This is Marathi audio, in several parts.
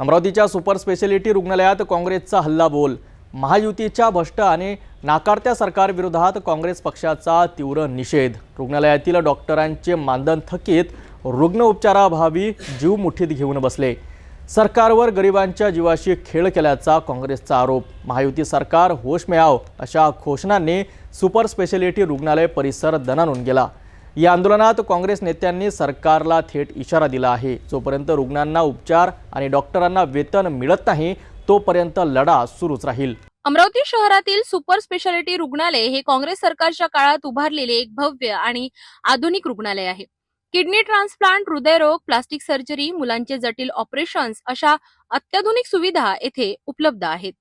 अमरावतीच्या सुपर स्पेशालिटी रुग्णालयात काँग्रेसचा हल्ला बोल महायुतीच्या भ्रष्ट आणि नाकारत्या सरकारविरोधात काँग्रेस पक्षाचा तीव्र निषेध. रुग्णालयातील डॉक्टरांचे मानधन थकीत रुग्ण उपचाराभावी जीव मुठीत घेऊन बसले. सरकारवर गरिबांच्या जीवाशी खेळ केल्याचा काँग्रेसचा आरोप. महायुती सरकार होश मिळाव अशा घोषणांनी सुपर स्पेशालिटी रुग्णालय परिसर दणानून गेला. या आंदोलनात काँग्रेस नेत्यांनी सरकारला थेट इशारा दिला आहे. जोपर्यंत रुग्णांना उपचार आणि डॉक्टरांना वेतन मिळत नाही तोपर्यंत लढा सुरूच राहील. अमरावती शहरातील सुपर स्पेशालिटी रुग्णालय हे काँग्रेस सरकारच्या काळात उभारलेले एक भव्य आणि आधुनिक रुग्णालय आहे. किडनी ट्रान्सप्लांट हृदयरोग प्लास्टिक सर्जरी मुलांचे जटिल ऑपरेशन्स अशा अत्याधुनिक सुविधा येथे उपलब्ध आहेत.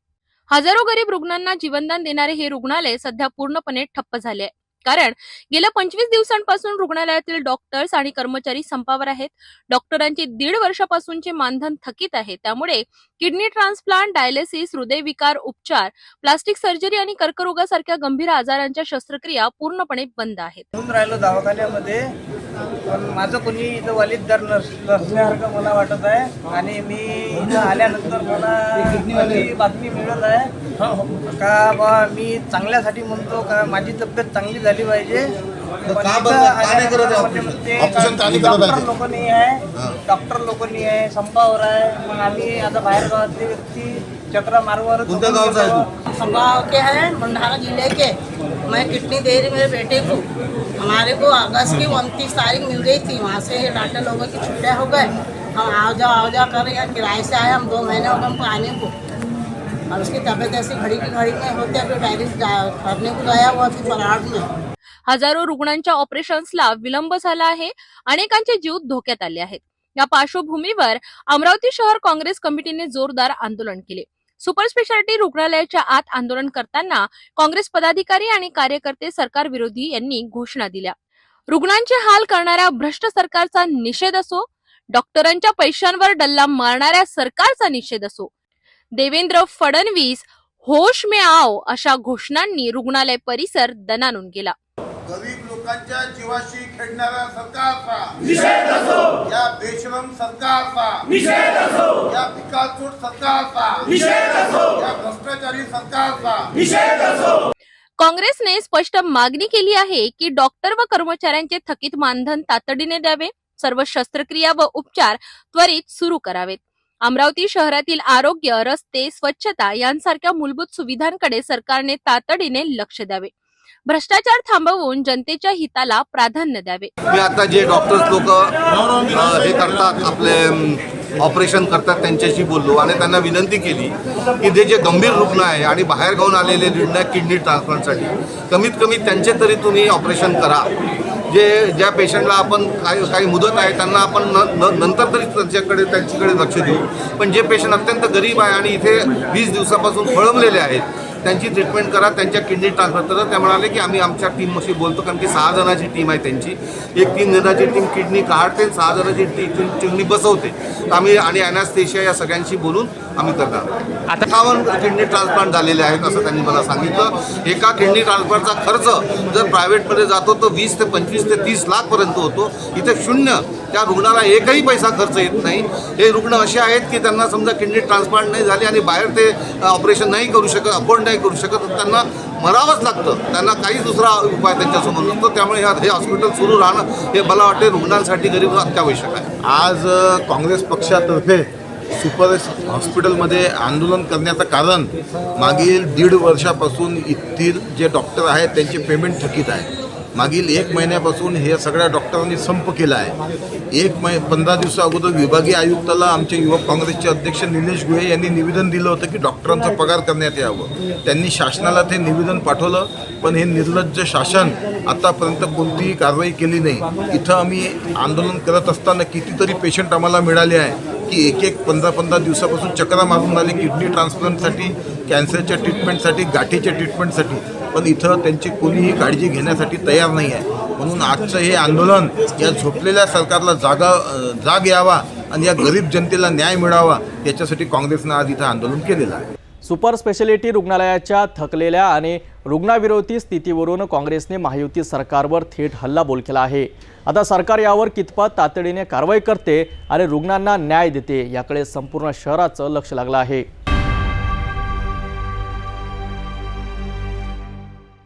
हजारो गरीब रुग्णांना जीवनदान देणारे हे रुग्णालय सध्या पूर्णपणे ठप्प झाले आहे. कारण गेल्या पंचवीस दिवसांपासून रुग्णालयातील डॉक्टर्स आणि कर्मचारी संपावर आहेत. डॉक्टरांचे दीड वर्षापासूनचे मानधन थकीत आहे. त्यामुळे किडनी ट्रान्सप्लांट डायलिसिस हृदयविकार उपचार प्लास्टिक सर्जरी आणि कर्करोगासारख्या गंभीर आजारांच्या शस्त्रक्रिया पूर्णपणे बंद आहेत. येऊन दवाखान्यामध्ये. पण माझं कोणी इथं वालीदार नस नसल्यासारखं मला वाटत आहे. आणि मी इथं आल्यानंतर मला अशी बातमी मिळत आहे का बा मी चांगल्यासाठी म्हणतो का माझी तब्येत चांगली झाली पाहिजे. का इथं बरं? का नाही करत आहे ऑपरेशन? का नाही करत आहे लोक नाही आहे डॉक्टर लोक नाही आहे संपावर आहे मग आम्ही आता बाहेर गावातले व्यक्ती चक्र मार्गावर कोणत्या गावचा आहे तू? के हैं भंडारा ज़िले के मैं कितनी देर मेरे बेटे को हमारे को अगस्त की उनतीस तारीख मिल गई थी वहाँ से डॉक्टर लोगों की छुट्टियाँ हो गए हम आओ जाओ आओ जाओ कर रहे किराए से आए हम दो महीने हो गए हमको आने को और उसकी तबीयत ऐसी घड़ी की घड़ी में होते फिर डायलिस करने को गया हुआ थी पराठ में हजारो रुग्णांच्या ऑपरेशन्सला विलंब झाला आहे. अनेकांचे जीव धोक्यात आले आहेत. या पार्श्वभूमीवर अमरावती शहर काँग्रेस कमिटीने जोरदार आंदोलन केले. सुपर स्पेशालिटी रुग्णालयाच्या आत आंदोलन करताना काँग्रेस पदाधिकारी आणि कार्यकर्ते सरकार विरोधी यांनी घोषणा दिल्या. रुग्णांचे हाल करणाऱ्या भ्रष्ट सरकारचा निषेध असो डॉक्टरांच्या पैशांवर डल्ला मारणाऱ्या सरकारचा निषेध असो देवेंद्र फडणवीस होश मे आओ अशा घोषणांनी रुग्णालय परिसर दणानून गेला. लोकांच्या जीवाशी खेळणाऱ्या सरकारचा या बेशरम सरकारचा या भिकारचोट सरकारचा या भ्रष्टाचारी सरकारचा काँग्रेसने स्पष्ट मागणी केली आहे की डॉक्टर व कर्मचाऱ्यांचे थकीत मानधन तातडीने द्यावे सर्व शस्त्रक्रिया व उपचार त्वरित सुरू करावेत. अमरावती शहरातील आरोग्य रस्ते स्वच्छता यांसारख्या मूलभूत सुविधांकडे सरकारने तातडीने लक्ष द्यावे. भ्रष्टाचार थांबवून जनतेच्या हिताला प्राधान्य द्यावे. मी आता जे डॉक्टर्स लोक हे करतात आपले ऑपरेशन करतात त्यांच्याशी बोललो आणि त्यांना विनंती केली की ते जे गंभीर रुग्ण आहे आणि बाहेरगावून आलेले रुग्ण किडनी ट्रान्सप्लांटसाठी कमीत कमी त्यांचे तरी तुम्ही ऑपरेशन करा. जे ज्या पेशंटला आपण काही काही मुदत आहे त्यांना आपण न- नंतर तरी त्यांच्याकडे त्यांच्याकडे लक्ष देऊ. पण जे पेशंट अत्यंत गरीब आहे आणि इथे वीस दिवसापासून फळमलेले आहेत त्यांची ट्रीटमेंट करा त्यांच्या किडनी ट्रान्सफर तर त्या म्हणाले की आम्ही आमच्या टीमशी बोलतो कारण की सहा जणांची टीम आहे त्यांची. एक तीन जणांची टीम किडनी काढते सहा जणांची टीम किडनी बसवते. तर आम्ही आणि अॅनास्थेशिया या सगळ्यांशी बोलून आम्ही करणार आता अठ्ठावन्न किडनी ट्रान्सप्लांट झालेले आहेत असं त्यांनी मला सांगितलं. एका किडनी ट्रान्सप्लांटचा खर्च जर प्रायव्हेटमध्ये जातो तर वीस ते पंचवीस ते तीस लाखपर्यंत होतो. इथे शून्य त्या रुग्णाला एकही पैसा खर्च येत नाही. हे रुग्ण असे आहेत की त्यांना समजा किडनी ट्रान्सप्लांट नाही झाली आणि बाहेर ते ऑपरेशन नाही करू शकत अफोर्ड नाही करू शकत त्यांना मरावंच लागतं. त्यांना काहीच दुसरा उपाय त्यांच्यासमोर नसतो. त्यामुळे ह्या- हे हॉस्पिटल सुरू राहणं हे मला वाटते रुग्णांसाठी गरीब अत्यावश्यक आहे. आज काँग्रेस पक्षातर्फे सुपर हॉस्पिटलमध्ये आंदोलन करण्याचं कारण मागील दीड वर्षापासून येथील जे डॉक्टर आहेत त्यांचे पेमेंट थकीत आहे मागील एक महिन्यापासून हे सगळ्या डॉक्टरांनी संप केला आहे. एक मै पंधरा दिवसा अगोदर विभागीय आयुक्ताला आमचे युवक काँग्रेसचे अध्यक्ष निलेश गुहे यांनी निवेदन दिलं होतं की डॉक्टरांचा पगार करण्यात यावं. त्यांनी शासनाला ते निवेदन पाठवलं पण हे निर्लज्ज शासन आतापर्यंत कोणतीही कारवाई केली नाही. इथं आम्ही आंदोलन करत असताना कितीतरी पेशंट आम्हाला मिळाले आहे की एक एक पंधरा पंधरा दिवसापासून चक्रा मारून आले किडनी ट्रान्सप्लांटसाठी कॅन्सरच्या ट्रीटमेंटसाठी गाठीच्या ट्रीटमेंटसाठी पण इथं त्यांची कोणीही काळजी घेण्यासाठी तयार नाही आहे. म्हणून आजचं हे आंदोलन या झोपलेल्या सरकारला जागा जाग यावा आणि या गरीब जनतेला न्याय मिळावा याच्यासाठी काँग्रेसनं आज इथं आंदोलन केलेलं आहे. सुपर स्पेशालिटी रुग्णालयाच्या थकलेल्या आणि रुग्णाविरोधी स्थितीवरून काँग्रेसने महायुती सरकारवर थेट हल्लाबोल केला आहे. आता सरकार यावर कितपत तातडीने कारवाई करते आणि रुग्णांना न्याय देते याकडे संपूर्ण शहराचं लक्ष लागलं आहे.